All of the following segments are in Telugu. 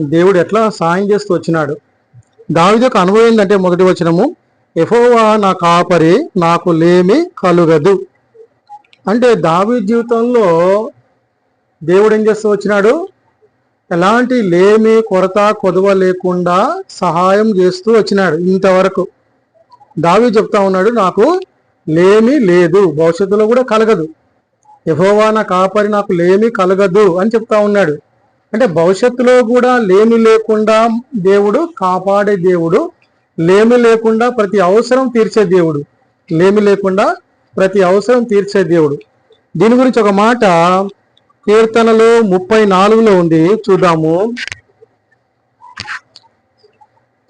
దేవుడు ఎట్లా సాయం చేస్తూ వచ్చినాడు? దావిది యొక్క అనుభవం ఏంటంటే మొదటి వచనము ఎఫోవా నా కాపరి నాకు లేమి కలుగదు. అంటే దావి జీవితంలో దేవుడు ఏం చేస్తూ వచ్చినాడు? ఎలాంటి లేమి కొరత కొదవ లేకుండా సహాయం చేస్తూ వచ్చినాడు ఇంతవరకు. దావి చెప్తా ఉన్నాడు నాకు లేమి లేదు భవిష్యత్తులో కూడా కలగదు. ఎఫోవా నా కాపరి నాకు లేమి కలగదు అని చెప్తా ఉన్నాడు. అంటే భవిష్యత్తులో కూడా లేమి లేకుండా దేవుడు కాపాడే దేవుడు లేమి లేకుండా ప్రతి అవసరం తీర్చే దేవుడు లేమి లేకుండా ప్రతి అవసరం తీర్చే దేవుడు. దీని గురించి ఒక మాట కీర్తనలు ముప్పై నాలుగులో ఉంది చూద్దాము.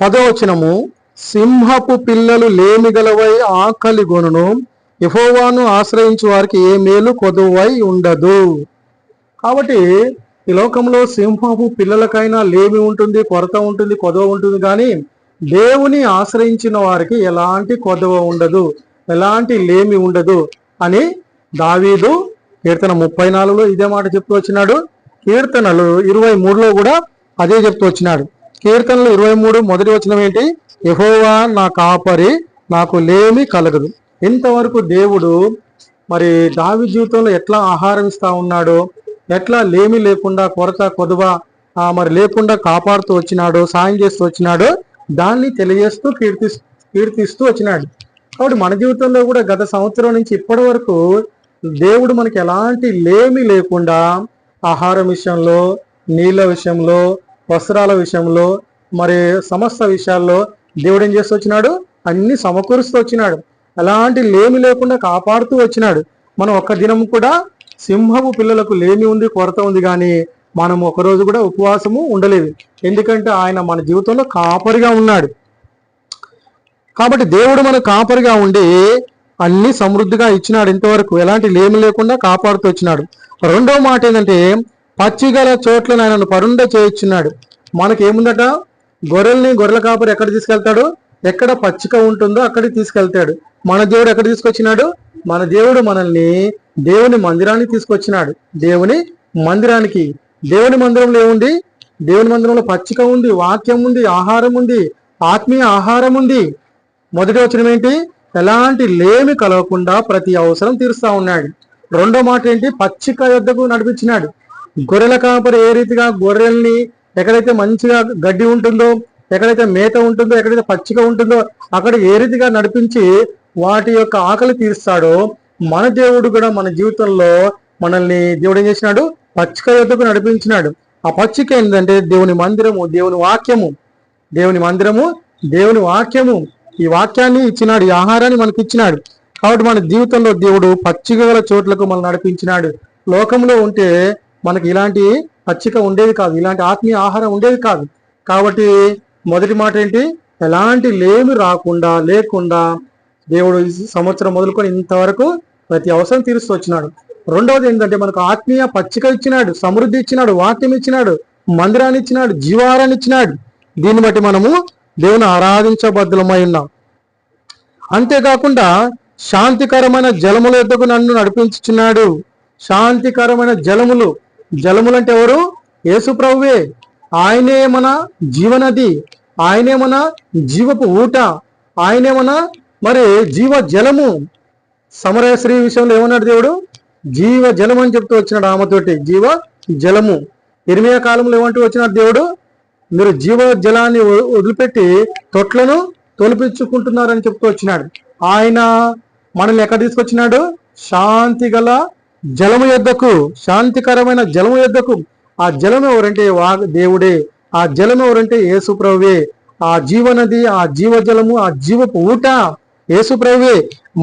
పదవచనము సింహపు పిల్లలు లేమిగలవై ఆకలి గొనును యహోవాను ఆశ్రయించు వారికి ఏ మేలు కొదువై ఉండదు. కాబట్టి ఈ లోకంలో సింహపు పిల్లలకైనా లేమి ఉంటుంది కొరత ఉంటుంది కొదవ ఉంటుంది కానీ దేవుని ఆశ్రయించిన వారికి ఎలాంటి కొదవ ఉండదు ఎలాంటి లేమి ఉండదు అని దావీదు కీర్తన ముప్పై నాలుగులో ఇదే మాట చెప్తూ వచ్చినాడు. కీర్తనలు ఇరవై మూడులో కూడా అదే చెప్తూ వచ్చినాడు. కీర్తనలు ఇరవై మూడు మొదటి వచనం ఏంటి? యహోవా నా కాపరి నాకు లేమి కలగదు. ఇంతవరకు దేవుడు మరి దావి జీవితంలో ఎట్లా ఆహారం ఇస్తా ఉన్నాడో ఎట్లా లేమి లేకుండా కొరత కొదువ మరి లేకుండా కాపాడుతూ వచ్చినాడో సాయం చేస్తూ వచ్చినాడో దాన్ని తెలియజేస్తూ కీర్తి కీర్తిస్తూ వచ్చినాడు. కాబట్టి మన జీవితంలో కూడా గత సంవత్సరం నుంచి ఇప్పటి వరకు దేవుడు మనకి ఎలాంటి లేమి లేకుండా ఆహారం విషయంలో నీళ్ళ విషయంలో వస్త్రాల విషయంలో మరి సమస్త విషయాల్లో దేవుడు ఏం చేస్తూ వచ్చినాడు? అన్ని సమకూరుస్తూ వచ్చినాడు. ఎలాంటి లేమి లేకుండా కాపాడుతూ వచ్చినాడు. మనం ఒక్క దినం కూడా సింహము పిల్లలకు లేమి ఉంది కొరత ఉంది కానీ మనం ఒకరోజు కూడా ఉపవాసము ఉండలేదు. ఎందుకంటే ఆయన మన జీవితంలో కాపరిగా ఉన్నాడు. కాబట్టి దేవుడు మన కాపరిగా ఉండి అన్ని సమృద్ధిగా ఇచ్చినాడు ఇంతవరకు. ఎలాంటి లేమి లేకుండా కాపాడుతూ వచ్చినాడు. రెండవ మాట ఏంటంటే పచ్చిగల చోట్ల ఆయనను పరుండ చేయించున్నాడు మనకేముందట? గొర్రెల్ని గొర్రెల కాపరి ఎక్కడ తీసుకెళ్తాడు? ఎక్కడ పచ్చిక ఉంటుందో అక్కడికి తీసుకెళ్తాడు. మన దేవుడు ఎక్కడ తీసుకొచ్చినాడు? మన దేవుడు మనల్ని దేవుని మందిరానికి తీసుకొచ్చినాడు. దేవుని మందిరానికి. దేవుని మందిరంలో ఏముంది? దేవుని మందిరంలో పచ్చిక ఉంది వాక్యం ఉంది ఆహారం ఉంది ఆత్మీయ ఆహారం ఉంది. మొదటి వచనం ఏంటి? ఎలాంటి లేమి కలవకుండా ప్రతి అవసరం తీరుస్తా ఉన్నాడు. రెండో మాట ఏంటి? పచ్చిక యొద్దకు నడిపించినాడు. గొర్రెల కాపరి ఏ రీతిగా గొర్రెల్ని ఎక్కడైతే మంచిగా గడ్డి ఉంటుందో ఎక్కడైతే మేత ఉంటుందో ఎక్కడైతే పచ్చిక ఉంటుందో అక్కడ ఏ రీతిగా నడిపించి వాటి యొక్క ఆకలి తీరుస్తాడో మన దేవుడు కూడా మన జీవితంలో మనల్ని దేవుడు ఏం చేసినాడు? పచ్చిక యొద్దకు నడిపించినాడు. ఆ పచ్చిక ఏంటంటే దేవుని మందిరము దేవుని వాక్యము. దేవుని మందిరము దేవుని వాక్యము. ఈ వాక్యాన్ని ఇచ్చినాడు ఈ ఆహారాన్ని మనకి ఇచ్చినాడు. కాబట్టి మన జీవితంలో దేవుడు పచ్చిక గల చోట్లకు మనం నడిపించినాడు. లోకంలో ఉంటే మనకి ఇలాంటి పచ్చిక ఉండేది కాదు. ఇలాంటి ఆత్మీయ ఆహారం ఉండేది కాదు. కాబట్టి మొదటి మాట ఏంటి? ఎలాంటి లేమి రాకుండా లేకుండా దేవుడు ఈ సంవత్సరం మొదలుకొని ఇంతవరకు ప్రతి అవసరం తీరుస్తూ వచ్చినాడు. రెండవది ఏంటంటే మనకు ఆత్మీయ పచ్చిక ఇచ్చినాడు సమృద్ధి ఇచ్చినాడు వాక్యం ఇచ్చినాడు మందిరాన్ని ఇచ్చినాడు జీవారాన్ని ఇచ్చినాడు. దీన్ని బట్టి మనము దేవుని ఆరాధించబద్ధులమై ఉన్నాం. అంతేకాకుండా శాంతికరమైన జలముల యొద్దకు నన్ను నడిపించుచున్నాడు. శాంతికరమైన జలములు. జలములు అంటే ఎవరు? యేసు ప్రభువే. ఆయనే మన జీవనది. ఆయనే మన జీవపు ఊట. ఆయనే మన మరి జీవ జలము సమరశ్రీ విషయంలో ఏమన్నాడు దేవుడు? జీవ జలం అని చెప్తూ వచ్చినాడు ఆమెతోటి జీవ జలము ఇరిమియా కాలంలో ఏమంటూ వచ్చినాడు దేవుడు? మీరు జీవ జలాన్ని వదిలిపెట్టి తొట్లను తొలిపించుకుంటున్నారని చెప్తూ వచ్చినాడు. ఆయన మనల్ని ఎక్కడ తీసుకొచ్చినాడు? శాంతి గల జలము యొద్దకు శాంతికరమైన జలము యొద్దకు. ఆ జలం ఎవరంటే వా దేవుడే. ఆ జలం ఎవరంటే యేసుప్రభువే ఆ జీవనది ఆ జీవజలము ఆ జీవపు ఊట యేసుప్రభువే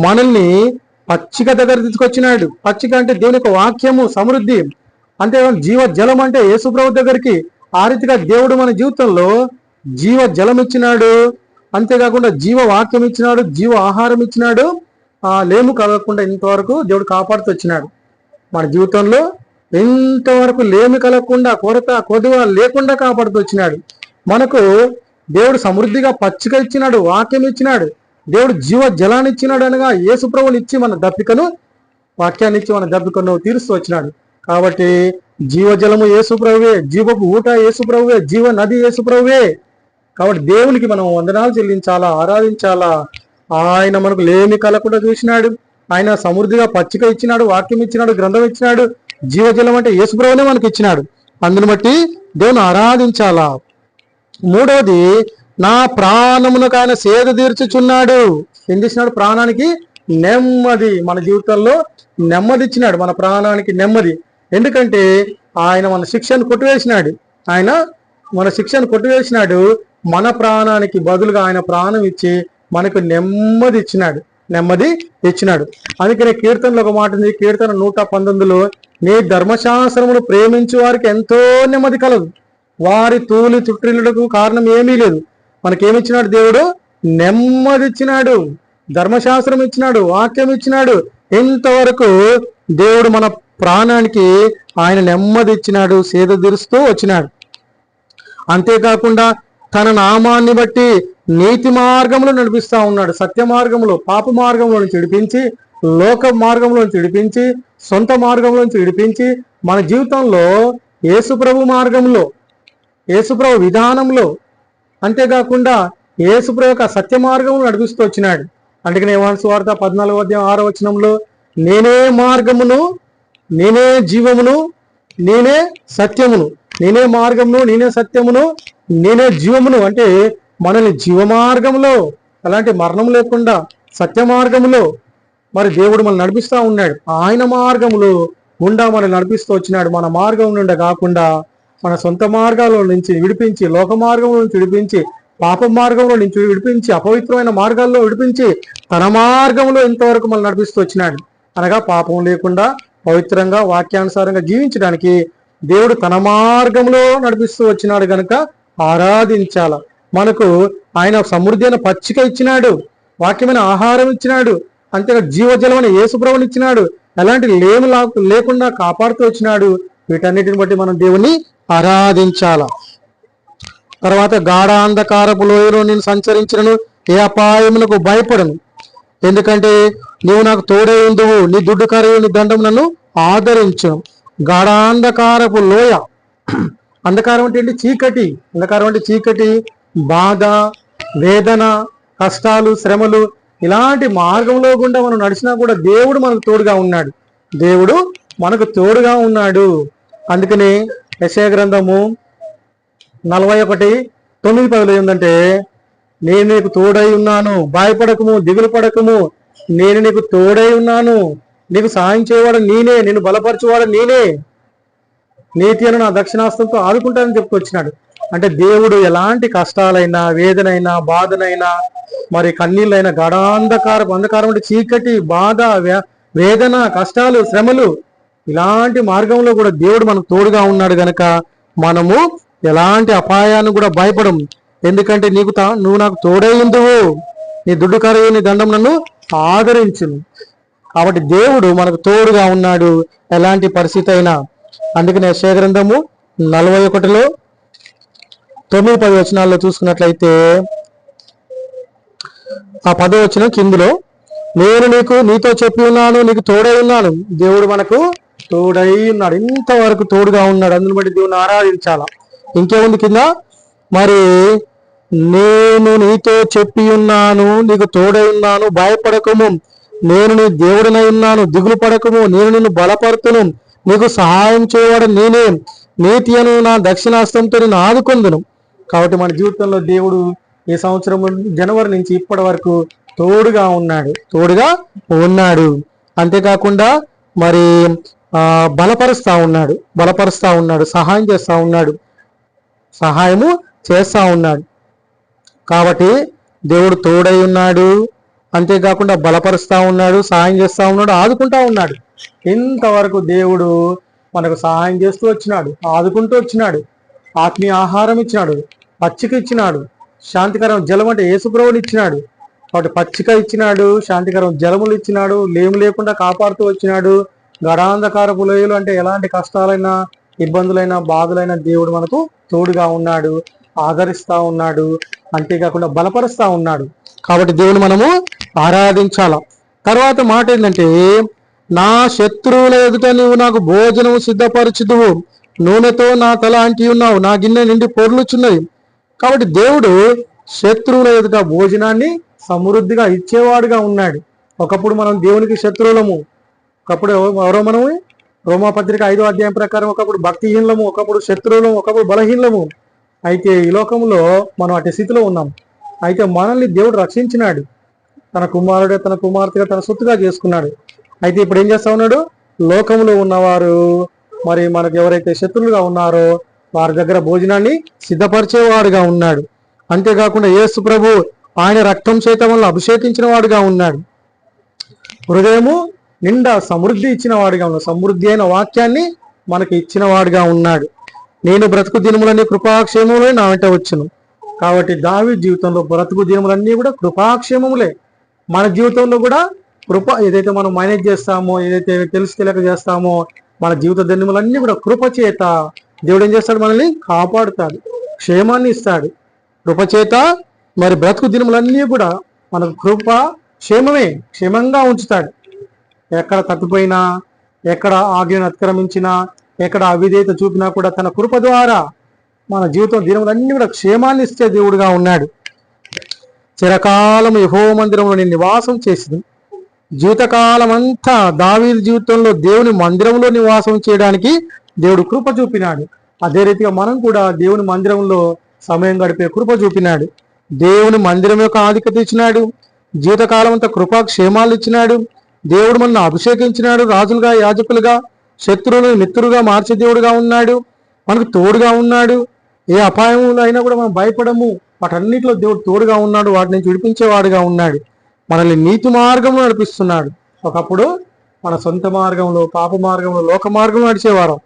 మనల్ని పచ్చిక దగ్గర తీసుకొచ్చినాడు. పచ్చిక అంటే దేవుని యొక్క వాక్యము సమృద్ధి. అంటే జీవ జలం అంటే యేసుప్రభు దగ్గరికి ఆ రీతిగా దేవుడు మన జీవితంలో జీవ జలం ఇచ్చినాడు. అంతేకాకుండా జీవ వాక్యం ఇచ్చినాడు జీవ ఆహారం ఇచ్చినాడు. ఆ లేము కలగకుండా ఇంతవరకు దేవుడు కాపాడుతూ వచ్చినాడు. మన జీవితంలో ఇంతవరకు లేమి కలగకుండా కొరత కొదువ లేకుండా కాపాడుతూ వచ్చినాడు. మనకు దేవుడు సమృద్ధిగా పచ్చిక ఇచ్చినాడు వాక్యం ఇచ్చినాడు. దేవుడు జీవ జలాన్ని ఇచ్చినాడు అనగా యేసుప్రభుని ఇచ్చి మన దప్పికను వాక్యాన్ని ఇచ్చి మన దప్పికను తీరుస్తూ వచ్చినాడు. కాబట్టి జీవజలము యేసుప్రభువే జీవపు ఊట యేసుప్రభువే జీవ నది యేసుప్రభువే కాబట్టి దేవునికి మనం వందనాలు చెల్లించాలా ఆరాధించాలా? ఆయన మనకు లేమి కలకుండా చూసినాడు. ఆయన సమృద్ధిగా పచ్చిక ఇచ్చినాడు వాక్యం ఇచ్చినాడు గ్రంథం ఇచ్చినాడు. జీవజలం అంటే యేసుప్రభునే మనకి ఇచ్చినాడు అందుని బట్టి దేవుని ఆరాధించాలా? మూడవది నా ప్రాణమునకు ఆయన సేద తీర్చుచున్నాడు. ఏం చేసినాడు ప్రాణానికి నెమ్మది. మన జీవితంలో నెమ్మది ఇచ్చినాడు మన ప్రాణానికి నెమ్మది. ఎందుకంటే ఆయన మన శిక్షను కొట్టివేసినాడు. ఆయన మన శిక్షను కొట్టివేసినాడు. మన ప్రాణానికి బదులుగా ఆయన ప్రాణం ఇచ్చి మనకు నెమ్మది ఇచ్చినాడు. నెమ్మది ఇచ్చినాడు. అందుకనే కీర్తనలో ఒక మాట ఉంది. కీర్తన నూట పంతొమ్మిదిలో నీ ధర్మశాస్త్రమును ప్రేమించు వారికి ఎంతో నెమ్మది కలదు. వారి తూలి చుట్టిల్లుటకు కారణం ఏమీ లేదు. మనకేమిచ్చినాడు దేవుడు? నెమ్మది ఇచ్చినాడు ధర్మశాస్త్రం ఇచ్చినాడు వాక్యం ఇచ్చినాడు. ఇంతవరకు దేవుడు మన ప్రాణానికి ఆయన నెమ్మది ఇచ్చినాడు సేద తీరుస్తూ వచ్చినాడు. అంతేకాకుండా తన నామాన్ని బట్టి నీతి మార్గంలో నడిపిస్తా ఉన్నాడు. సత్య మార్గంలో పాప మార్గంలో నుంచి విడిపించి లోక మార్గంలో నుంచి విడిపించి సొంత మార్గంలో నుంచి విడిపించి మన జీవితంలో యేసుప్రభు మార్గంలో యేసుప్రభు విధానంలో అంతేకాకుండా యేసుప్రభు యొక్క సత్య మార్గంలో నడిపిస్తూ వచ్చినాడు. అందుకనే యోహాను వార్త పద్నాలుగు అధ్యాయం ఆరో వచనంలో నేనే మార్గమును నేనే జీవమును నేనే సత్యమును నేనే మార్గమును నేనే సత్యమును నేనే జీవమును అంటే మనల్ని జీవ మార్గంలో అలాంటి మరణం లేకుండా సత్య మార్గములో మరి దేవుడు మనల్ని నడిపిస్తూ ఉన్నాడు. ఆయన మార్గములో గుండా మనల్ని నడిపిస్తూ వచ్చినాడు. మన మార్గం నుండి కాకుండా మన సొంత మార్గాల నుంచి విడిపించి లోక మార్గంలో నుంచి విడిపించి పాప మార్గంలో నుంచి విడిపించి అపవిత్రమైన మార్గాల్లో విడిపించి తన మార్గంలో ఇంతవరకు మనం నడిపిస్తూ వచ్చినాడు. అనగా పాపం లేకుండా పవిత్రంగా వాక్యానుసారంగా జీవించడానికి దేవుడు తన మార్గంలో నడిపిస్తూ వచ్చినాడు గనుక ఆరాధించాల. మనకు ఆయన సమృద్ధి అయిన పచ్చిక ఇచ్చినాడు వాక్యమైన ఆహారం ఇచ్చినాడు అంతేగా జీవజలమైన యేసుప్రభుని ఇచ్చినాడు ఎలాంటి లేము లేకుండా కాపాడుతూ వచ్చినాడు. వీటన్నిటిని బట్టి మనం దేవుని ఆరాధించాల? తర్వాత గాఢాంధకారపు లోయలో నేను సంచరించినను ఏ అపాయమునకు భయపడను. ఎందుకంటే నీవు నాకు తోడే ఉందువు నీ దుడ్డు కరవు నీ దండం నన్ను ఆదరించను. గాఢాంధకారపు లోయ. అంధకారం అంటే ఏంటి? చీకటి. అంధకారం అంటే చీకటి బాధ వేదన కష్టాలు శ్రమలు. ఇలాంటి మార్గంలో గుండా మనం నడిచినా కూడా దేవుడు మనకు తోడుగా ఉన్నాడు. దేవుడు మనకు తోడుగా ఉన్నాడు. అందుకని యశయ గ్రంథము నలభై ఒకటి తొమ్మిది పదులు ఏంటంటే నేను నీకు తోడై ఉన్నాను భయపడకము దిగులు పడకము నేను నీకు తోడై ఉన్నాను నీకు సాయం చేయవాడు నేనే నేను బలపరచువాడు నేనే. నీతి అని నా దక్షిణాస్తంతో ఆదుకుంటానని చెప్పుకొచ్చినాడు అంటే దేవుడు ఎలాంటి కష్టాలైనా వేదనైనా బాధనైనా మరి కన్నీళ్ళైనా గడాంధకారం అంధకారం అంటే చీకటి బాధ వే- వేదన కష్టాలు శ్రమలు ఇలాంటి మార్గంలో కూడా దేవుడు మనకు తోడుగా ఉన్నాడు గనక మనము ఎలాంటి అపాయాన్ని కూడా భయపడం ఎందుకంటే నీకు తా- నువ్వు నాకు తోడై ఉందువు నీ దుడ్డు కరవు నీ దండం నన్ను ఆదరించును. కాబట్టి దేవుడు మనకు తోడుగా ఉన్నాడు ఎలాంటి పరిస్థితి అయినా. అందుకనే యెషయా గ్రంథము నలభై ఒకటిలో తొమ్మిది పది వచనాల్లో చూసుకున్నట్లయితే ఆ పదో వచనం కిందులో నేను నీకు నీతో చెప్పి ఉన్నాను నీకు తోడై ఉన్నాను. దేవుడు మనకు తోడై ఉన్నాడు ఇంతవరకు తోడుగా ఉన్నాడు. అందుని బట్టి దేవుని ఆరాధించాల? ఇంకేముంది కింద? మరి నేను నీతో చెప్పి ఉన్నాను నీకు తోడై ఉన్నాను భయపడకము. నేను నీ దేవుడినై ఉన్నాను దిగులు పడకము. నేను నిన్ను బలపడుతును నీకు సహాయం చేయవాడు నేనే. నీతి అను నా దక్షిణాస్తంతో నేను ఆదుకుందును. కాబట్టి మన జీవితంలో దేవుడు ఈ సంవత్సరం జనవరి నుంచి ఇప్పటి వరకు తోడుగా ఉన్నాడు. తోడుగా ఉన్నాడు. అంతేకాకుండా మరి బలపరుస్తూ ఉన్నాడు బలపరుస్తూ ఉన్నాడు సహాయం చేస్తూ ఉన్నాడు సహాయము చేస్తూ ఉన్నాడు. కాబట్టి దేవుడు తోడై ఉన్నాడు అంతేకాకుండా బలపరుస్తూ ఉన్నాడు సహాయం చేస్తూ ఉన్నాడు ఆదుకుంటా ఉన్నాడు. ఇంతవరకు దేవుడు మనకు సహాయం చేస్తూ వచ్చినాడు ఆదుకుంటూ వచ్చినాడు ఆత్మీయ ఆహారం ఇచ్చినాడు పచ్చిక ఇచ్చినాడు శాంతికరం జలం అంటే యేసుప్రభుని ఇచ్చినాడు. కాబట్టి పచ్చిక ఇచ్చినాడు శాంతికరం జలములు ఇచ్చినాడు లేము లేకుండా కాపాడుతూ వచ్చినాడు గడాంధకారపు లోయలు అంటే ఎలాంటి కష్టాలైనా ఇబ్బందులైనా బాధలైనా దేవుడు మనకు తోడుగా ఉన్నాడు ఆదరిస్తా ఉన్నాడు అంతేకాకుండా బలపరుస్తా ఉన్నాడు. కాబట్టి దేవుని మనము ఆరాధించాల? తర్వాత మాట ఏంటంటే నా శత్రువుల ఎదుట నీవు నాకు భోజనము సిద్ధపరచుదువు. నూనెతో నా తల అంటి ఉన్నావు నా గిన్నె నిండి పొర్లుచున్నది కాబట్టి దేవుడు శత్రువుల ఎదుట భోజనాన్ని సమృద్ధిగా ఇచ్చేవాడుగా ఉన్నాడు. ఒకప్పుడు మనం దేవునికి శత్రువులము. ఒకప్పుడు ఎవరో మనము రోమాపత్రిక ఐదో అధ్యాయం ప్రకారం ఒకప్పుడు భక్తిహీనము ఒకప్పుడు శత్రువులము ఒకప్పుడు బలహీనము అయితే ఈ లోకంలో మనం అటు స్థితిలో ఉన్నాం. అయితే మనల్ని దేవుడు రక్షించినాడు. తన కుమారుడే తన కుమార్తెగా తన సొత్తుగా చేసుకున్నాడు. అయితే ఇప్పుడు ఏం చేస్తా ఉన్నాడు? లోకంలో ఉన్నవారు మరి మనకు ఎవరైతే శత్రులుగా ఉన్నారో వారి దగ్గర భోజనాన్ని సిద్ధపరిచేవాడుగా ఉన్నాడు. అంతేకాకుండా యేసు ప్రభు ఆయన రక్తం చేత వల్ల అభిషేకించిన వాడుగా ఉన్నాడు. హృదయము నిండా సమృద్ధి ఇచ్చిన వాడిగా ఉన్నాడు. సమృద్ధి అయిన వాక్యాన్ని మనకి ఇచ్చినవాడుగా ఉన్నాడు. నేను బ్రతుకు దినములన్నీ కృపాక్షేమములే నా వెంట వచ్చును. కాబట్టి దావి జీవితంలో బ్రతుకు దినములన్నీ కూడా కృపాక్షేమములే. మన జీవితంలో కూడా కృప ఏదైతే మనం మేనేజ్ చేస్తామో ఏదైతే తెలిసి తెలియక చేస్తామో మన జీవిత దినములన్నీ కూడా కృప చేత దేవుడు ఏం చేస్తాడు మనల్ని కాపాడుతాడు క్షేమాన్ని ఇస్తాడు. కృప చేత మరి బ్రతుకు దినములన్నీ కూడా మనకు కృప క్షేమమే క్షేమంగా ఉంచుతాడు. ఎక్కడ తప్పిపోయినా ఎక్కడ ఆజ్ఞను అతిక్రమించినా ఎక్కడ అవిధేయత చూపినా కూడా తన కృప ద్వారా మన జీవితం దినములన్నీ కూడా క్షేమాన్ని ఇచ్చే దేవుడుగా ఉన్నాడు. చిరకాలం యహో మందిరంలో నేను నివాసం చేసింది. జీవితకాలం అంతా దావీదు జీవితంలో దేవుని మందిరంలో నివాసం చేయడానికి దేవుడు కృప చూపినాడు. అదే రీతిగా మనం కూడా దేవుని మందిరంలో సమయం గడిపే కృప చూపినాడు. దేవుని మందిరం యొక్క ఆధిక్యత ఇచ్చినాడు. జీవితకాలం అంతా కృపా క్షేమాలు ఇచ్చినాడు. దేవుడు మనల్ని అభిషేకించినాడు రాజులుగా యాజకులుగా శత్రువులను మిత్రులుగా మార్చే దేవుడుగా ఉన్నాడు మనకు తోడుగా ఉన్నాడు. ఏ అపాయములు అయినా కూడా మనం భయపడము. వాటన్నిటిలో దేవుడు తోడుగా ఉన్నాడు వాటిని విడిపించేవాడుగా ఉన్నాడు. మనల్ని నీతి మార్గం నడిపిస్తున్నాడు. ఒకప్పుడు మన సొంత మార్గంలో పాప మార్గంలో లోక మార్గంలో నడిచేవారం.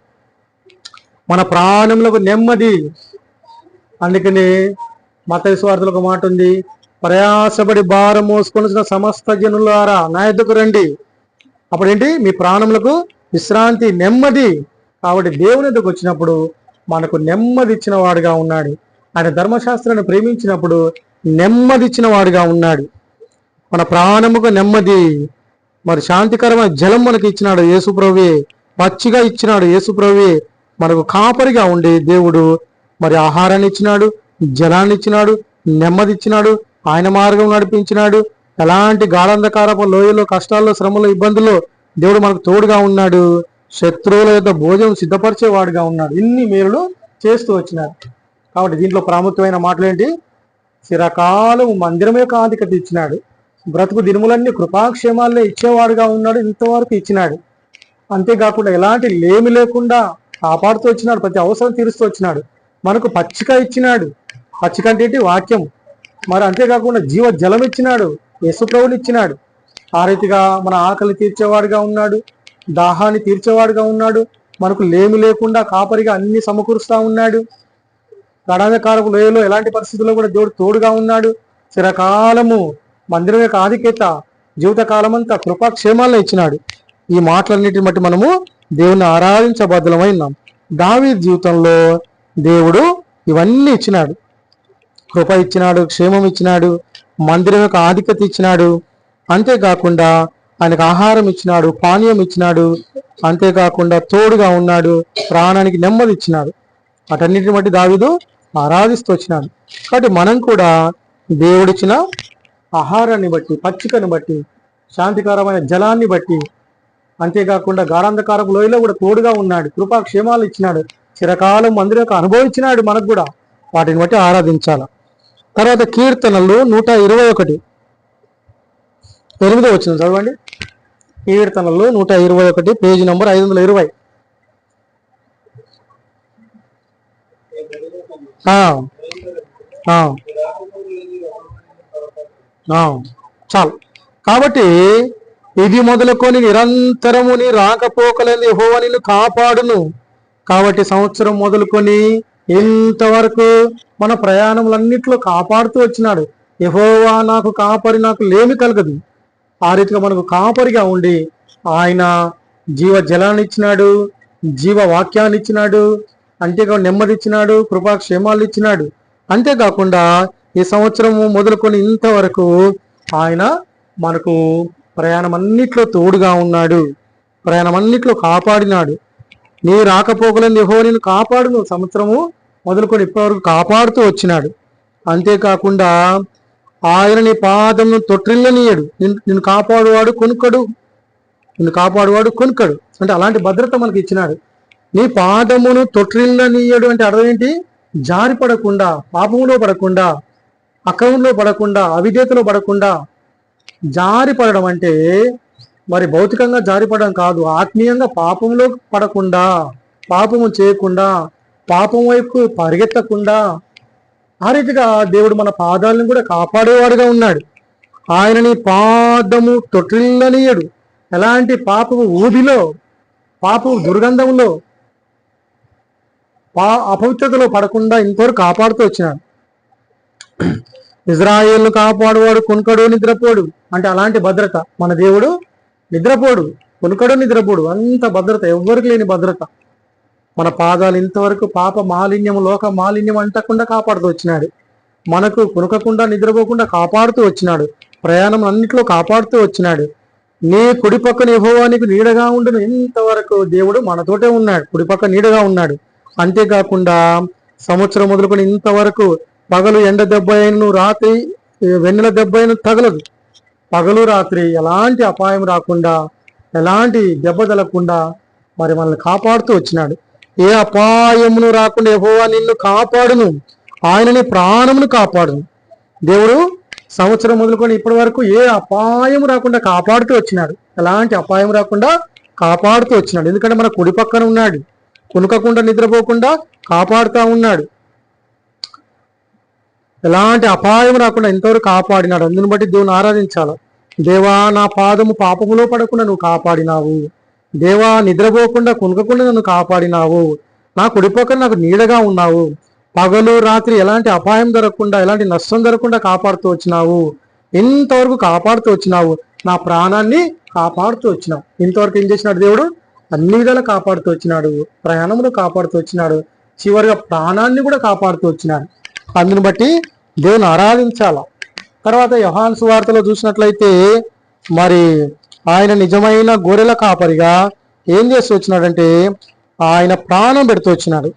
మన ప్రాణములకు నెమ్మది. అందుకని మత స్వార్థులకు ఒక మాట ఉంది ప్రయాసపడి భారం మోసుకొని సమస్త జనులారా నా ఎద్దుకు రండి. అప్పుడేంటి? మీ ప్రాణములకు విశ్రాంతి నెమ్మది. కాబట్టి దేవుని ఎద్దుకు వచ్చినప్పుడు మనకు నెమ్మది ఇచ్చిన వాడుగా ఉన్నాడు. ఆయన ధర్మశాస్త్రాన్ని ప్రేమించినప్పుడు నెమ్మది ఇచ్చిన వాడుగా ఉన్నాడు. మన ప్రాణముకు నెమ్మది మరి శాంతికరమైన జలం మనకి ఇచ్చినాడు యేసుప్రభువే పచ్చిగా ఇచ్చినాడు యేసుప్రవి మనకు కాపరిగా ఉండి దేవుడు మరి ఆహారాన్ని ఇచ్చినాడు జలాన్ని ఇచ్చినాడు నెమ్మది ఇచ్చినాడు ఆయన మార్గం నడిపించినాడు. ఎలాంటి గాఢంధకారపు లోయలో కష్టాల్లో శ్రమలో ఇబ్బందుల్లో దేవుడు మనకు తోడుగా ఉన్నాడు. శత్రువుల యొక్క భోజనం సిద్ధపరిచేవాడుగా ఉన్నాడు. ఇన్ని మేలులు చేస్తూ వచ్చినాడు. కాబట్టి దీంట్లో ప్రాముఖ్యమైన మాటలు ఏంటి చిరకాలం మందిరం యొక్క ఆధిక్యత ఇచ్చినాడు. బ్రతుకు దినములన్నీ కృపాక్షేమాల్లో ఇచ్చేవాడుగా ఉన్నాడు. ఇంతవరకు ఇచ్చినాడు. అంతేకాకుండా ఎలాంటి లేమి లేకుండా కాపాడుతూ వచ్చినాడు. ప్రతి అవసరం తీరుస్తూ వచ్చినాడు. మనకు పచ్చిక ఇచ్చినాడు. పచ్చిక అంటే వాక్యం మరి అంతేకాకుండా జీవ జలం ఇచ్చినాడు యశుప్రభుని ఇచ్చినాడు ఆ రీతిగా మన ఆకలి తీర్చేవాడుగా ఉన్నాడు దాహాన్ని తీర్చేవాడుగా ఉన్నాడు మనకు లేమి లేకుండా కాపరిగా అన్ని సమకూరుస్తా ఉన్నాడు. గడాంధకారపు లోయలో ఎలాంటి పరిస్థితుల్లో కూడా దేవుడు తోడుగా ఉన్నాడు. చిరకాలము మందిరం యొక్క ఆధిక్యత జీవితకాలం అంతా కృపాక్షేమాలను ఇచ్చినాడు. ఈ మాటలన్నిటిని బట్టి మనము దేవుని ఆరాధించబద్ధలమై ఉన్నాం. దావీ జీవితంలో దేవుడు ఇవన్నీ ఇచ్చినాడు. కృప ఇచ్చినాడు క్షేమం ఇచ్చినాడు మందిరం యొక్క ఆధిక్యత ఇచ్చినాడు. అంతేకాకుండా ఆయనకు ఆహారం ఇచ్చినాడు పానీయం ఇచ్చినాడు. అంతేకాకుండా తోడుగా ఉన్నాడు ప్రాణానికి నెమ్మది ఇచ్చినాడు. అటన్నిటిని బట్టి దావిదు ఆరాధిస్తూ వచ్చినాడు. కాబట్టి మనం కూడా దేవుడిచ్చిన ఆహారాన్ని బట్టి పచ్చికను బట్టి శాంతికరమైన జలాన్ని బట్టి అంతేకాకుండా గాఢాంధకారపు లోయలో కూడా తోడుగా ఉన్నాడు కృపాక్షేమాలు ఇచ్చినాడు చిరకాలం మందిరం యొక్క అనుభవించినాడు మనకు కూడా. వాటిని బట్టి ఆరాధించాలి? తర్వాత కీర్తనలు నూట ఇరవై ఒకటి. ఎనిమిదో వచ్చింది చదవండి. కీర్తనలు నూట ఇరవై ఒకటి పేజీ నంబర్ ఐదు వందల ఇరవై. చాలు. కాబట్టి ఇది మొదలుకొని నిరంతరము నీ రాకపోకలని హోవని కాపాడును. కాబట్టి సంవత్సరం మొదలుకొని ఇంతవరకు మన ప్రయాణములన్నిట్లో కాపాడుతూ వచ్చినాడు. ఎహోవా నాకు కాపరి నాకు లేమి కలగదు. ఆ రీతిగా మనకు కాపరిగా ఉండి ఆయన జీవ జలాన్ని ఇచ్చినాడు జీవ వాక్యాన్ని ఇచ్చినాడు అంతేకాకుండా నెమ్మది ఇచ్చినాడు కృపాక్షేమాలు ఇచ్చినాడు. అంతేకాకుండా ఈ సంవత్సరము మొదలుకొని ఇంతవరకు ఆయన మనకు ప్రయాణం అన్నిట్లో తోడుగా ఉన్నాడు. ప్రయాణం అన్నిట్లో కాపాడినాడు. నీ రాకపోకలను యహో నేను కాపాడును. సంవత్సరము మొదలుకొని ఇప్పటివరకు కాపాడుతూ వచ్చినాడు. అంతేకాకుండా ఆయన నీ పాదమును తొట్టిల్లనీయడు. నిన్ను నిన్ను కాపాడువాడు కొనుక్కడు నిన్ను కాపాడువాడు కొనుక్కడు అంటే అలాంటి భద్రత మనకి ఇచ్చినాడు. నీ పాదమును తొట్టిల్లనీయడు అంటే అర్థం ఏంటి? జారి పడకుండా పాపములో పడకుండా అక్రమంలో పడకుండా అవిధేతలో పడకుండా జారి పడడం అంటే మరి భౌతికంగా జారిపడడం కాదు. ఆత్మీయంగా పాపంలో పడకుండా పాపము చేయకుండా పాపం వైపు పరిగెత్తకుండా ఆ రీతిగా దేవుడు మన పాదాలను కూడా కాపాడేవాడుగా ఉన్నాడు. ఆయనని పాదము తొట్టిల్లనీయడు ఎలాంటి పాపపు ఊబిలో పాపపు దుర్గంధంలో పా అపవిత్రతలో పడకుండా ఇంతవరకు కాపాడుతూ వచ్చినాడు. ఇజ్రాయేల్ను కాపాడువాడు కొనుకడు నిద్రపోడు. అంటే అలాంటి భద్రత మన దేవుడు నిద్రపోడు. కొనుకడు నిద్రపోడు. అంత భద్రత ఎవ్వరికి లేని భద్రత. మన పాదాలు ఇంతవరకు పాప మాలిన్యం లోక మాలిన్యం అంటకుండా కాపాడుతూ వచ్చినాడు. మనకు కొనుకకుండా నిద్రపోకుండా కాపాడుతూ వచ్చినాడు. ప్రయాణం అన్నింటిలో కాపాడుతూ వచ్చినాడు. నీ కుడి పక్కన నీడగా ఉండను. ఇంతవరకు దేవుడు మనతోటే ఉన్నాడు. కుడి పక్క నీడగా ఉన్నాడు. అంతేకాకుండా సంవత్సరం మొదలుకొని ఇంతవరకు పగలు ఎండ దెబ్బ అయిన రాత్రి వెన్నెల దెబ్బ అయిన తగలదు. పగలు రాత్రి ఎలాంటి అపాయం రాకుండా ఎలాంటి దెబ్బ తగలకుండా మరి మనల్ని కాపాడుతూ వచ్చినాడు. ఏ అపాయమును రాకుండా ఎహోవా నిన్ను కాపాడును. ఆయనని ప్రాణమును కాపాడును. దేవుడు సంవత్సరం మొదలుకొని ఇప్పటి వరకు ఏ అపాయం రాకుండా కాపాడుతూ వచ్చినాడు. ఎలాంటి అపాయం రాకుండా కాపాడుతూ వచ్చినాడు. ఎందుకంటే మన కుడి పక్కన ఉన్నాడు. కొనుకకుండా నిద్రపోకుండా కాపాడుతూ ఉన్నాడు. ఎలాంటి అపాయం రాకుండా ఎంతవరకు కాపాడినాడు. అందుని బట్టి దేవుని ఆరాధించాలి. దేవా నా పాదము పాపములో పడకుండా నువ్వు కాపాడినావు. దేవా నిద్రపోకుండా కొనుకకుండా నన్ను కాపాడినావు. నా కుడిపక్కన నాకు నీడగా ఉన్నావు. పగలు రాత్రి ఎలాంటి అపాయం జరగకుండా ఎలాంటి నష్టం జరగకుండా కాపాడుతూ వచ్చినావు. ఇంతవరకు కాపాడుతూ వచ్చినావు. నా ప్రాణాన్ని కాపాడుతూ వచ్చినావు. ఇంతవరకు ఏం చేసినాడు దేవుడు? అన్ని విధాలు కాపాడుతూ వచ్చినాడు. ప్రయాణంలో కాపాడుతూ వచ్చినాడు. చివరిగా ప్రాణాన్ని కూడా కాపాడుతూ వచ్చినాడు. అందుని బట్టి దేవుని ఆరాధించాల. తర్వాత యహాన్స్ సువార్తలో చూసినట్లయితే మరి ఆయన నిజమైన గొర్రెల కాపరిగా ఏం చేస్తూ వచ్చినాడంటే ఆయన ప్రాణం పెడుతూ వచ్చినాడు.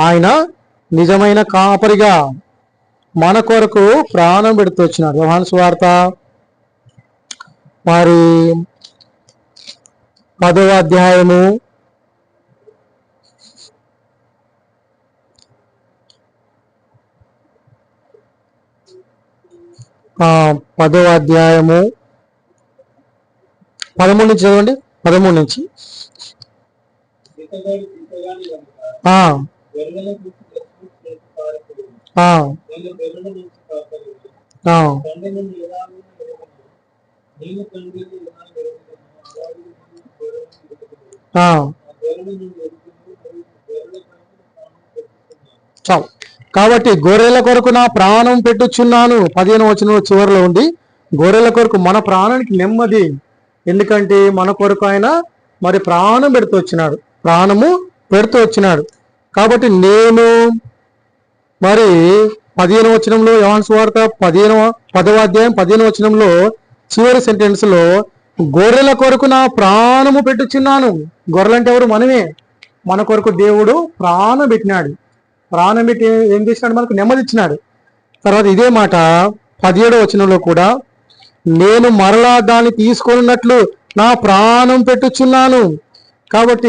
ఆయన నిజమైన కాపరిగా మన కొరకు ప్రాణం పెడుతూ వచ్చినాడు. యోహాన్ సువార్త మరి పదవ అధ్యాయము ఆ, పదవ అధ్యాయము పదమూడు నుంచి చదవండి. పదమూడు నుంచి. చాలు. కాబట్టి గొర్రెల కొరకు నా ప్రాణం పెట్టుచున్నాను. పదిహేను వచ్చిన చివరిలో ఉంది. గొర్రెల కొరకు మన ప్రాణానికి నెమ్మది. ఎందుకంటే మన కొరకు ఆయన మరి ప్రాణం పెడుతూ వచ్చినాడు. ప్రాణము పెడుతూ వచ్చినాడు. కాబట్టి నేను మరి పదిహేను వచనంలో యవాన్స్ వార్త పదిహేను పదవ అధ్యాయం పదిహేను వచనంలో చివరి సెంటెన్స్లో గొర్రెల కొరకు నా ప్రాణము పెట్టుచున్నాను. గొర్రెలంటే ఎవరు? మనమే. మన కొరకు దేవుడు ప్రాణం పెట్టినాడు. ప్రాణం పెట్టి ఏం చేసినాడు? మనకు నెమ్మది ఇచ్చినాడు తర్వాత ఇదే మాట పదిహేడో వచనంలో కూడా నేను మరలా దాన్ని తీసుకున్నట్లు నా ప్రాణం పెట్టుచున్నాను. కాబట్టి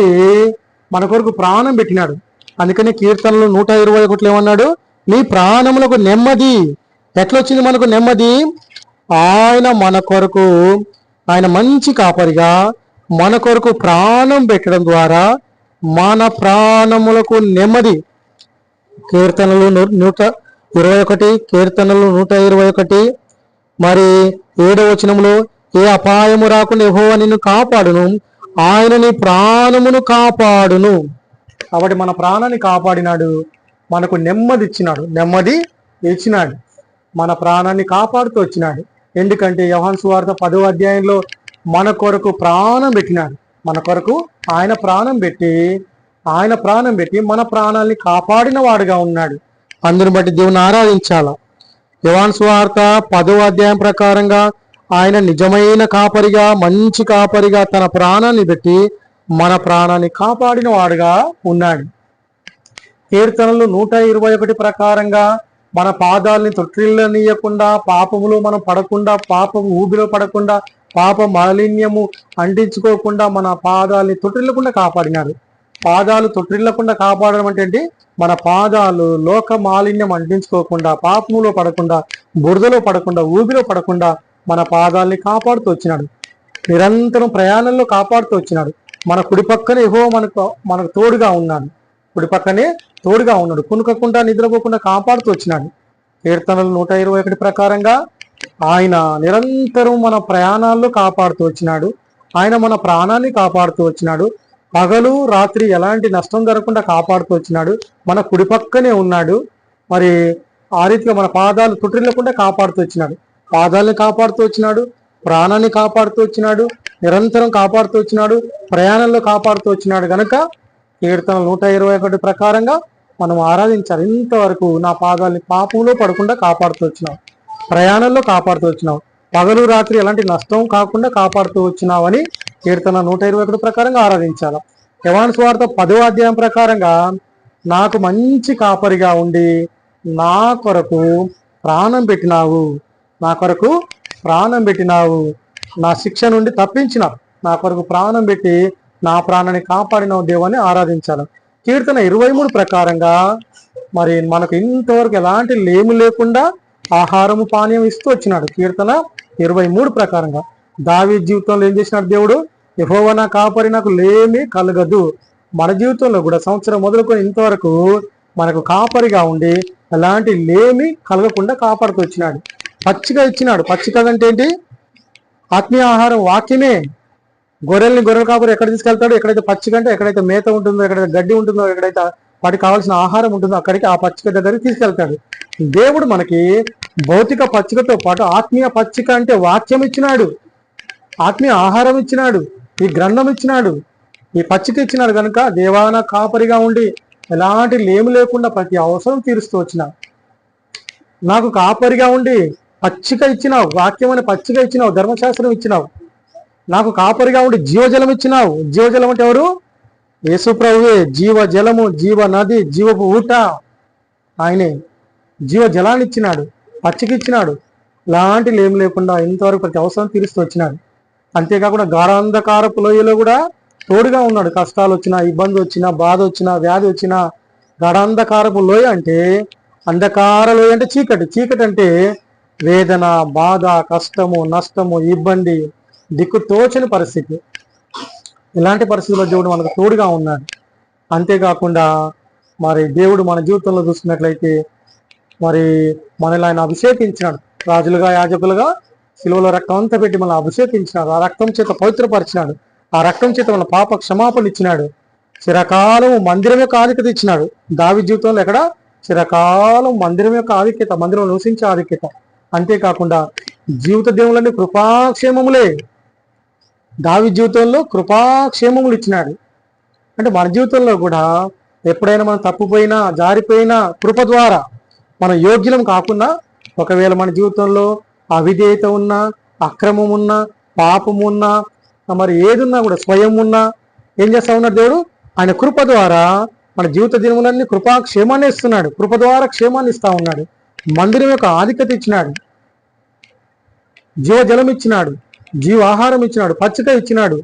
మన కొరకు ప్రాణం పెట్టినాడు. అందుకని కీర్తనలు నూట ఇరవై ఒకటిలో ఏమన్నాడు? నీ ప్రాణములకు నెమ్మది. ఎట్లొచ్చింది మనకు నెమ్మది? ఆయన మన కొరకు ఆయన మంచి కాపరిగా మన కొరకు ప్రాణం పెట్టడం ద్వారా మన ప్రాణములకు నెమ్మది. కీర్తనలు నూ- నూట ఇరవై ఒకటి కీర్తనలు నూట ఇరవై ఒకటి మరి ఏడవ వచనంలో ఏ అపాయము రాకుండా ఎహో నిన్ను కాపాడును ఆయన నీ ప్రాణమును కాపాడును. కాబట్టి మన ప్రాణాన్ని కాపాడినాడు మనకు నెమ్మది ఇచ్చినాడు నెమ్మది ఇచ్చినాడు. మన ప్రాణాన్ని కాపాడుతూ వచ్చినాడు. ఎందుకంటే యవహన్ సువార్త పదో అధ్యాయంలో మన కొరకు ప్రాణం పెట్టినాడు. మన కొరకు ఆయన ప్రాణం పెట్టి ఆయన ప్రాణం పెట్టి మన ప్రాణాల్ని కాపాడిన వాడుగా ఉన్నాడు. అందుని బట్టి దేవుని ఆరాధించాలా? యువాన్ సువార్త పదో అధ్యాయం ప్రకారంగా ఆయన నిజమైన కాపరిగా మంచి కాపరిగా తన ప్రాణాన్ని పెట్టి మన ప్రాణాన్ని కాపాడిన వాడుగా ఉన్నాడు. కీర్తనలు నూట ఇరవై ఒకటి ప్రకారంగా మన పాదాలని తొట్టిల్లనీయకుండా పాపములో మనం పడకుండా పాపము ఊబిలో పడకుండా పాప మాలిన్యము అంటించుకోకుండా మన పాదాలని తొట్టిల్లకుండా కాపాడినాడు పాదాలు తొట్టిల్లకుండా కాపాడడం అంటే ఏంటి? మన పాదాలు లోక మాలిన్యం అంటించుకోకుండా పాపములో పడకుండా బురదలో పడకుండా ఊబిలో పడకుండా మన పాదాలని కాపాడుతూ వచ్చినాడు. నిరంతరం ప్రయాణంలో కాపాడుతూ వచ్చినాడు. మన కుడి పక్కనే ఏవో మనకు మనకు తోడుగా ఉన్నాడు. కుడి పక్కనే తోడుగా ఉన్నాడు. కునుకకుండా నిద్రపోకుండా కాపాడుతూ వచ్చినాడు. కీర్తనలు నూట ఇరవై ఒకటి ప్రకారంగా ఆయన నిరంతరం మన ప్రయాణాల్లో కాపాడుతూ వచ్చినాడు. ఆయన మన ప్రాణాన్ని కాపాడుతూ వచ్చినాడు. పగలు రాత్రి ఎలాంటి నష్టం జరగకుండా కాపాడుతూ వచ్చినాడు. మన కుడి పక్కనే ఉన్నాడు. మరి ఆ రీతిగా మన పాదాలు తుట్రిల్లకుండా కాపాడుతూ వచ్చినాడు. పాదాలను కాపాడుతూ వచ్చినాడు. ప్రాణాన్ని కాపాడుతూ వచ్చినాడు. నిరంతరం కాపాడుతూ వచ్చినాడు. ప్రయాణంలో కాపాడుతూ వచ్చినాడు. గనక కీర్తన నూట ఇరవై ఒకటి ప్రకారంగా మనం ఆరాధించాలి. ఇంతవరకు నా పాదాలని పాపంలో పడకుండా కాపాడుతూ వచ్చినావు. ప్రయాణంలో కాపాడుతూ వచ్చినావు. పగలు రాత్రి ఎలాంటి నష్టం కాకుండా కాపాడుతూ వచ్చినావని కీర్తన నూట ఇరవై ఒకటి ప్రకారంగా ఆరాధించాలి. యవాన్ స్వార్థ పదో అధ్యాయం ప్రకారంగా నాకు మంచి కాపరిగా ఉండి నా కొరకు ప్రాణం పెట్టినావు. నా కొరకు ప్రాణం పెట్టినావు. నా శిక్ష నుండి తప్పించినావు. నా కొరకు ప్రాణం పెట్టి నా ప్రాణాన్ని కాపాడిన దేవుని ఆరాధించాలి. కీర్తన ఇరవై మూడు ప్రకారంగా మరి మనకు ఇంతవరకు ఎలాంటి లేము లేకుండా ఆహారము పానీయం ఇస్తూ వచ్చినాడు. కీర్తన ఇరవై మూడు ప్రకారంగా. దావి జీవితంలో ఏం చేసినాడు దేవుడు? యహోవ నా కాపరి నాకు లేమి కలగదు. మన జీవితంలో కూడా సంవత్సరం మొదలుకొని ఇంతవరకు మనకు కాపరిగా ఉండి ఎలాంటి లేమి కలగకుండా కాపాడుతూ వచ్చినాడు. పచ్చిక ఇచ్చినాడు. పచ్చిక అంటే ఏంటి? ఆత్మీయ ఆహారం వాక్యమే. గొర్రెల్ని గొర్రెల కాపరి ఎక్కడ తీసుకెళ్తాడు? ఎక్కడైతే పచ్చిక అంటే ఎక్కడైతే మేత ఉంటుందో ఎక్కడైతే గడ్డి ఉంటుందో ఎక్కడైతే వాటికి కావాల్సిన ఆహారం ఉంటుందో అక్కడికి ఆ పచ్చిక దగ్గరికి తీసుకెళ్తాడు. దేవుడు మనకి భౌతిక పచ్చికతో పాటు ఆత్మీయ పచ్చిక అంటే వాక్యం ఇచ్చినాడు. ఆత్మీయ ఆహారం ఇచ్చినాడు. ఈ గ్రంథం ఇచ్చినాడు. ఈ పచ్చిక ఇచ్చినాడు కనుక దేవాన కాపరిగా ఉండి ఎలాంటి లేము లేకుండా ప్రతి అవసరం తీరుస్తూ వచ్చిన. నాకు కాపరిగా ఉండి పచ్చిక ఇచ్చినావు వాక్యం అనే పచ్చిక ఇచ్చినావు ధర్మశాస్త్రం ఇచ్చినావు. నాకు కాపరిగా ఉండి జీవజలం ఇచ్చినావు. జీవజలం అంటే ఎవరు? యేసు ప్రభువే. జీవ జలము జీవ నది జీవపు ఊట. ఆయనే జీవ జలాన్ని ఇచ్చినాడు పచ్చికిచ్చినాడు ఇచ్చినాడు. లాంటి లేము లేకుండా ఇంతవరకు ప్రతి అవసరం తీరుస్తూ వచ్చినాడు. అంతేకాకుండా గాఢాంధకారపు లోయలో కూడా తోడుగా ఉన్నాడు. కష్టాలు వచ్చినా ఇబ్బంది వచ్చినా బాధ వచ్చినా వ్యాధి వచ్చినా గాఢాంధకారపు లోయ అంటే అంధకార లోయ అంటే చీకటి. చీకటి అంటే వేదన బాధ కష్టము నష్టము ఇబ్బంది దిక్కు తోచని పరిస్థితి. ఇలాంటి పరిస్థితుల్లో దేవుడు మనకు తోడుగా ఉన్నాడు. అంతేకాకుండా మరి దేవుడు మన జీవితంలో చూసుకున్నట్లయితే మరి మనల్ని ఆయన అభిషేకించినాడు. రాజులుగా యాజకులుగా సిలువలో రక్తం అంతా పెట్టి మనల్ని అభిషేకించినాడు. ఆ రక్తం చేత పవిత్రపరిచినాడు. ఆ రక్తం చేత మన పాప క్షమాపణ ఇచ్చినాడు. చిరకాలం మందిరం యొక్క ఆధిక్యత ఇచ్చినాడు. దావి జీవితంలో ఎక్కడ? చిరకాలం మందిరం యొక్క ఆధిక్యత మందిరం నివసించే ఆధిక్యత. అంతేకాకుండా జీవిత దేవులన్నీ కృపాక్షేమములే దావి జీవితంలో కృపాక్షేమములు ఇచ్చినాడు. అంటే మన జీవితంలో కూడా ఎప్పుడైనా మనం తప్పుపోయినా జారిపోయినా కృప ద్వారా మన యోగ్యులం కాకుండా ఒకవేళ మన జీవితంలో అవిధేయత ఉన్నా అక్రమం ఉన్నా పాపం ఉన్నా మరి ఏదున్నా కూడా స్వయం ఉన్నా ఏం చేస్తా ఉన్నాడు దేవుడు? ఆయన కృప ద్వారా మన జీవిత దినములన్నీ కృపా క్షేమాన్ని ఇస్తున్నాడు. కృప ద్వారా క్షేమాన్ని ఇస్తా ఉన్నాడు. మందిరం యొక్క ఆధిక్యత ఇచ్చినాడు. జీవజలం ఇచ్చినాడు. జీవ ఆహారం ఇచ్చినాడు. పచ్చిక ఇచ్చినాడు.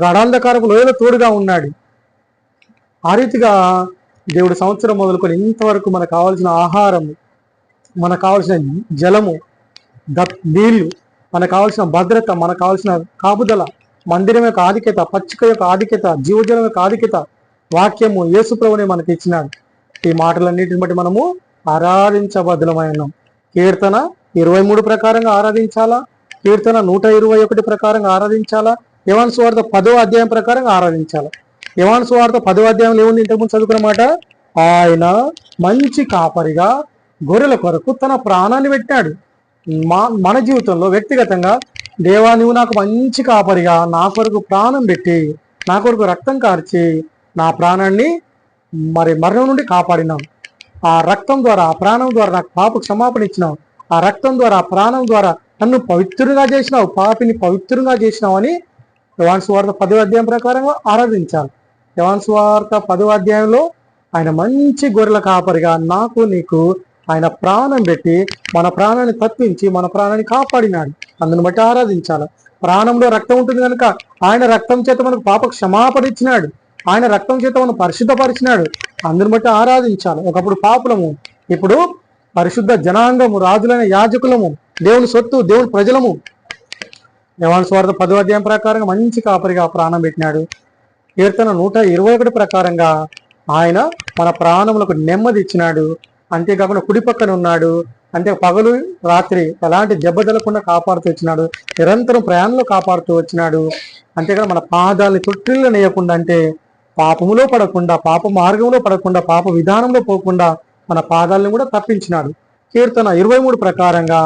గాఢాంధకారపు లోయలో తోడుగా ఉన్నాడు. ఆ రీతిగా దేవుడు సంవత్సరం మొదలుకొని ఇంతవరకు మనకు కావాల్సిన ఆహారం మనకు కావాల్సిన జలము దత్ నీళ్ళు మనకు కావాల్సిన భద్రత మనకు కావాల్సిన కాపుదల మందిరం యొక్క ఆధిక్యత పచ్చిక యొక్క ఆధిక్యత జీవజలం యొక్క ఆధిక్యత వాక్యము యేసుప్రభుని మనకి ఇచ్చినాడు. ఈ మాటలన్నిటిని బట్టి మనము ఆరాధించబద్ధులమై ఉన్నాం. కీర్తన ఇరవై మూడు ప్రకారంగా ఆరాధించాలా? కీర్తన నూట ఇరవై ఒకటి ప్రకారంగా ఆరాధించాలా? యవాన్ స్వార్థ పదో అధ్యాయం ప్రకారంగా ఆరాధించాలా? యవాన్ స్వార్థ పదో అధ్యాయంలో ఏముంది? ఇంతకుముందు చదువుకున్నమాట ఆయన మంచి కాపరిగా గొర్రెల కొరకు తన ప్రాణాన్ని పెట్టాడు. మా మన జీవితంలో వ్యక్తిగతంగా దేవా నువ్వు నాకు మంచి కాపరిగా నా కొరకు ప్రాణం పెట్టి నా కొరకు రక్తం కార్చి నా ప్రాణాన్ని మరి మరణం నుండి కాపాడినాం ఆ రక్తం ద్వారా ఆ ప్రాణం ద్వారా నాకు పాప క్షమాపణ ఇచ్చినావు. ఆ రక్తం ద్వారా ఆ ప్రాణం ద్వారా నన్ను పవిత్రంగా చేసినావు పాపిని పవిత్రంగా చేసినావు అని యవాన్స్ వార్త పదవ అధ్యాయం ప్రకారంగా ఆరాధించాలి. యవాన్స్ వార్త పదవ అధ్యాయంలో ఆయన మంచి గొర్రెల కాపరిగా నాకు నీకు ఆయన ప్రాణం పెట్టి మన ప్రాణాన్ని తప్పించి మన ప్రాణాన్ని కాపాడినాడు. అందుని బట్టి ఆరాధించాలి. ప్రాణంలో రక్తం ఉంటుంది కనుక ఆయన రక్తం చేత మనకు పాప క్షమాపణ ఇచ్చినాడు. ఆయన రక్తం చేత మనం పరిశుద్ధపరిచినాడు. అందుని బట్టి ఆరాధించాలి. ఒకప్పుడు పాపులము ఇప్పుడు పరిశుద్ధ జనాంగము రాజులైన యాజకులము దేవుని సొత్తు దేవుని ప్రజలము. యవాన్ స్వార్థ పదో అధ్యాయం ప్రకారంగా మంచి కాపరిగా ప్రాణం పెట్టినాడు. కీర్తన నూట ఇరవై ఒకటి ప్రకారంగా ఆయన మన ప్రాణములకు నెమ్మది ఇచ్చినాడు. అంతేకాకుండా కుడి పక్కన ఉన్నాడు. అంతే పగలు రాత్రి ఎలాంటి దెబ్బ తగలకుండా కాపాడుతూ వచ్చినాడు. నిరంతరం ప్రయాణంలో కాపాడుతూ వచ్చినాడు. అంతేకాదు మన పాదాలని తొట్టిల్లో నేయకుండా అంటే పాపములో పడకుండా పాప మార్గంలో పడకుండా పాప విధానంలో పోకుండా మన పాదాలను కూడా తప్పించినాడు. కీర్తన ఇరవై మూడు ప్రకారంగా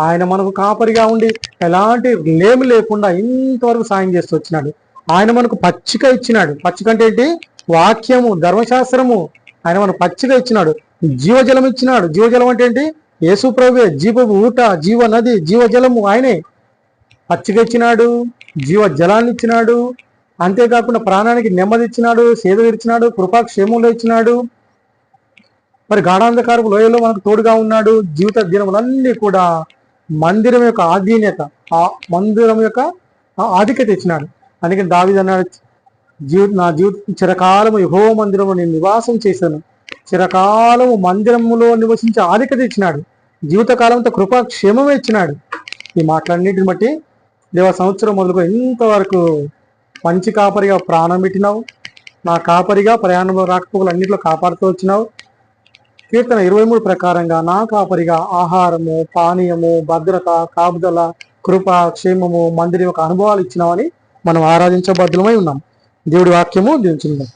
ఆయన మనకు కాపరిగా ఉండి ఎలాంటి లేమి లేకుండా ఇంతవరకు సాయం చేస్తూ వచ్చినాడు. ఆయన మనకు పచ్చిక ఇచ్చినాడు. పచ్చిక అంటే ఏంటి? వాక్యము ధర్మశాస్త్రము. ఆయన మనకు పచ్చిగా ఇచ్చినాడు. జీవజలం ఇచ్చినాడు. జీవజలం అంటే ఏంటి? యేసు ప్రభువే జీవ ఊట జీవ నది జీవజలము ఆయనే. పచ్చిక ఇచ్చినాడు జీవ జలాన్ని ఇచ్చినాడు. అంతేకాకుండా ప్రాణానికి నెమ్మది ఇచ్చినాడు సేద ఇచ్చినాడు కృపాక్షేమంలో ఇచ్చినాడు. మరి గాఢాంధకారపు లోయలో మనకు తోడుగా ఉన్నాడు. జీవిత దినములన్నీ కూడా మందిరం యొక్క ఆధీన్యత ఆ మందిరం యొక్క ఆధిక్యత ఇచ్చినాడు. అందుకని దావిదన్నాడు జీవి నా జీవితం చిరకాలము యహో మందిరము నేను నివాసం చేశాను. చిరకాలము మందిరములో నివసించే ఆధిక్యత ఇచ్చినాడు. జీవితకాలంతో కృపా క్షేమమే ఇచ్చినాడు. ఈ మాటలన్నిటిని బట్టి దేవ సంవత్సరం మొదలుకు ఇంతవరకు మంచి కాపరిగా ప్రాణం పెట్టినావు. నా కాపరిగా ప్రయాణంలో రాకపోకలు అన్నింటిలో కాపాడుతూ వచ్చినావు. కీర్తన ఇరవై మూడు ప్రకారంగా నా కాపరిగా ఆహారము పానీయము భద్రత కాపుదల కృప క్షేమము మందిరం యొక్క అనుభవాలు ఇచ్చినావని మనం ఆరాధించబద్ధులమై ఉన్నాం. దేవుడి వాక్యము దీవించిందాం